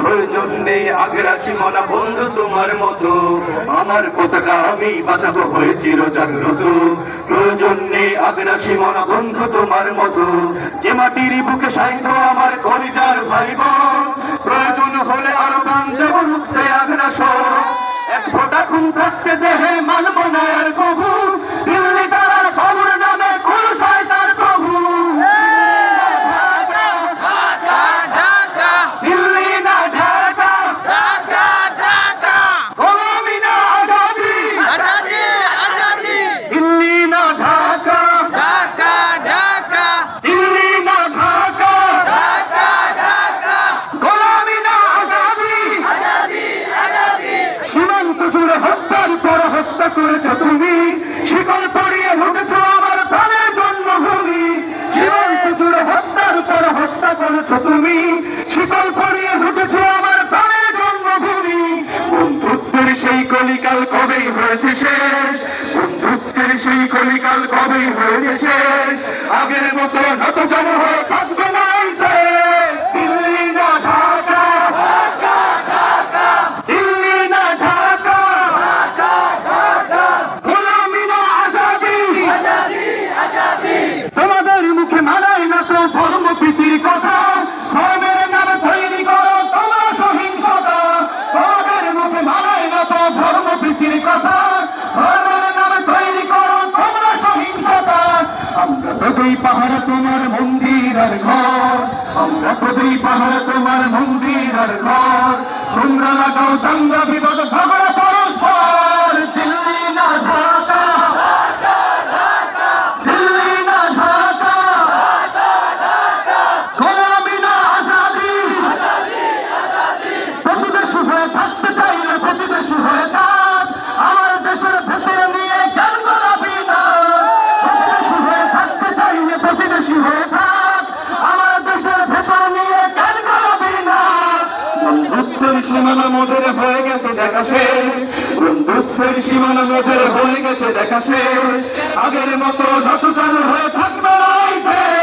প্রয়োজন নেই আগের সীমানা বন্ধু তোমার মতো। আমার পতাকা আমি বাঁচাবো হয়ে চির জাগ্রত প্রয়োজন নেই আগের সীমানা বন্ধু তোমার মতো। যে মাটির বুকে সাহিত্য আমার কলিজার ভাই প্রয়োজন হলে আরও প্রাণ দেব রুখতে আগ্রাসন। এক ফোটা খুন থাকতে দেহে মানব না আর কবু শিকল পড়িয়ে লুটেছ আমার প্রাণের জন্মভূমি। বন্ধুত্বের সেই কলিকাল কবেই হয়েছে শেষ? বন্ধুত্বের সেই কলিকাল কবেই হয়েছে শেষ? আগের মতো নত জন হয়ে থাকবে দুই পাহাড় তোমার মন্দির আর ঘর। আমরা তো দুই পাহাড় তোমার মন্দির আর ঘর। তোমরা লাগাও দাঙ্গা বিপদ প্রতিবেশী হয়ে থাক। আমার দেশের ভেতর নিয়ে কেন গোলাপি না? বন্ধুত্বের সীমানা মোদের হয়ে গেছে, দেখা শেষ। বন্ধুত্বের সীমানা মোদের হয়ে গেছে, দেখা শেষ। আগের মতো যত চালু হয়ে থাকবে না